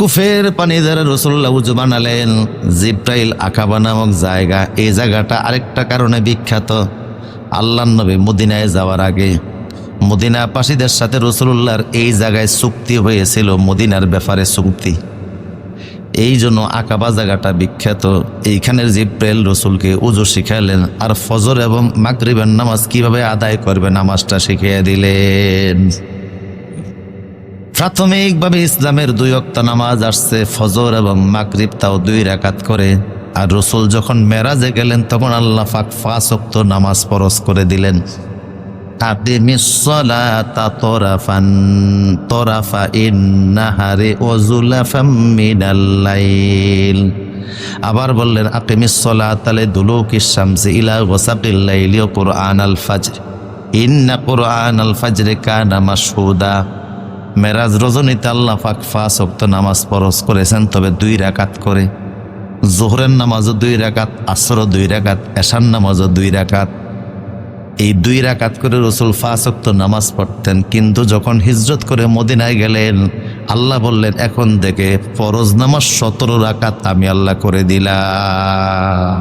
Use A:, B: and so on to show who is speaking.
A: কুফের পানি দ্বারা রসুল্লাহ উজু বানালেন। জিব্রাইল আকাবা নামক জায়গা, এই জায়গাটা আরেকটা কারণে বিখ্যাত। আল্লাহ নবী মদিনায় যাওয়ার আগে মদিনাবাসীদের সাথে রসুল্লাহর এই জায়গায় চুক্তি হয়েছিল, মদিনার ব্যাপারে চুক্তি। এই জন্য আকাবা জায়গাটা বিখ্যাত। এইখানের জিব্রাইল রসুলকে উজু শিখালেন, আর ফজর এবং মাগরিবের নামাজ কীভাবে আদায় করবে নামাজটা শিখিয়ে দিলেন। প্রাথমিকভাবে ইসলামের দুই অক্ত নামাজ আসছে, ফজর এবং মাগরিব, তাও দুই রাকাত করে। আর রসুল যখন মেরাজে গেলেন, তখন আল্লাহ ফাক ফাঁস অক্ত নামাজ পরশ করে দিলেন। আবার বললেন আকিমিসসালাতালে দুলুকিস শামসি ইলা ওয়াসাকিল লাইলি ওয়া কুরআন আল ফাজর। ইন্না কুরআন আল ফাজরে কানা মাশহুদা। মেরাজ রজনীতে আল্লাহ পাক ফাঁস অক্ত নামাজ পরশ করেছেন, তবে দুই রাকাত করে। জোহরের নামাজও দুই রাকাত, আসরও দুই রাকাত এশান নামাজও দুই রাকাত। এই দুই রাকাত করে রসুল ফাঁস অক্ত নামাজ পড়তেন, কিন্তু যখন হিজরত করে মদিনায় গেলেন, আল্লাহ বললেন, এখন থেকে ফরজ নামাজ সতেরো রাকাত আমি আল্লাহ করে দিলাম।